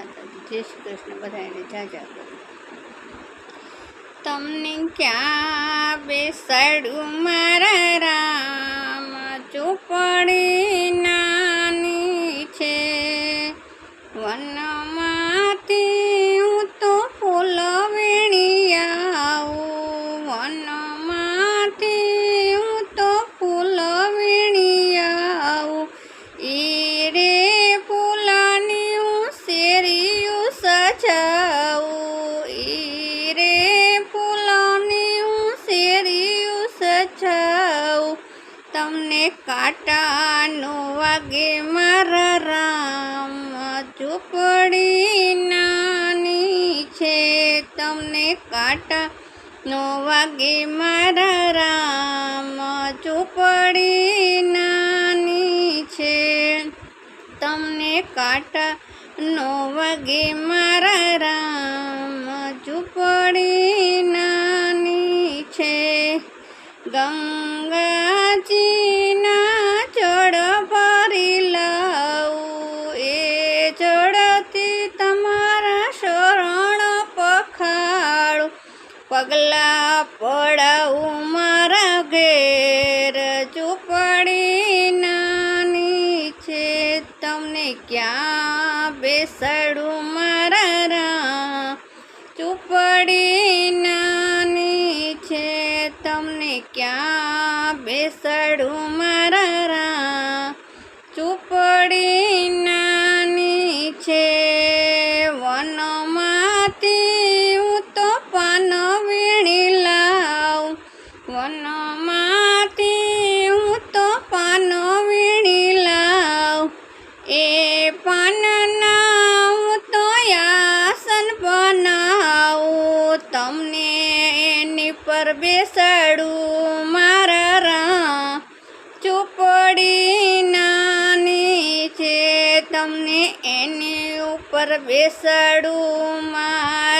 માતાજી. જય શ્રી કૃષ્ણ બધાને જાજા કરો તમને ક્યાં બેસાડું મારા રામ? ચોપડી નાની છે. વનમાંથી તમને કાંટાનો વાગે મારા રામ. ઝૂંપડી નાની છે, તમને કાંટા નો વાગે મારા રામ. ઝૂંપડી નાની છે, તમને કાંટા નો વાગે મારા રામ. ઝૂંપડી નાની છે ગંગાજીના પગલા પડાવું મારા ઘેર. ચૂપડી નાની છે, તમને ક્યાં બેસાડું મારા રામ ચૂપડી નાની છે, તમને ક્યાં બેસાડું મારા રામ ચૂપડી નાની છે, વનમાંથી વનમાંથી હું તો પાનો વીણી લાવ. એ પાનના હું તો આસન બનાવું. તમને એની પર બેસાડું મારા રામ ચોપડી નાની છે, તમને એની ઉપર બેસાડું મારા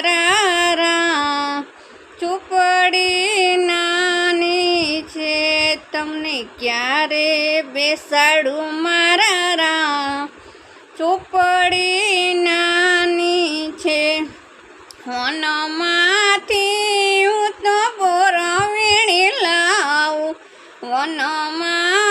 ક્યારે બેસાડું મારા રામ? ચોપડી નાની છે. વનમાંથી હું તો બોર વીણી લાવું. વનમાંથી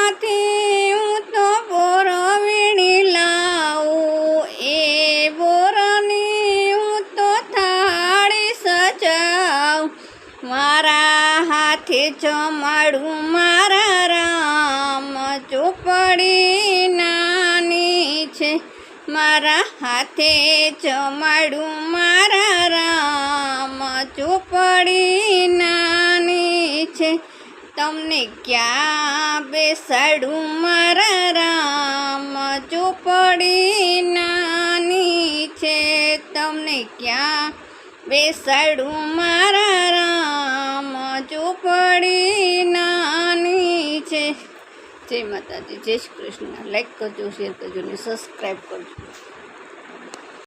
મારા હાથે જમાડું મારા રામ. ચોપડી નાની છે, મારા હાથે જમાડું મારા રામ. ચોપડી નાની છે, તમને ક્યાં બેસાડું મારા રામ? ચોપડી નાની છે, તમને ક્યાં બેસાડું મારા રામ, ચોપડી નાની છે. જય માતાજી, જય શ્રી કૃષ્ણ. લાઈક કરજો શેર કરજો ને સબસ્ક્રાઈબ કરજો.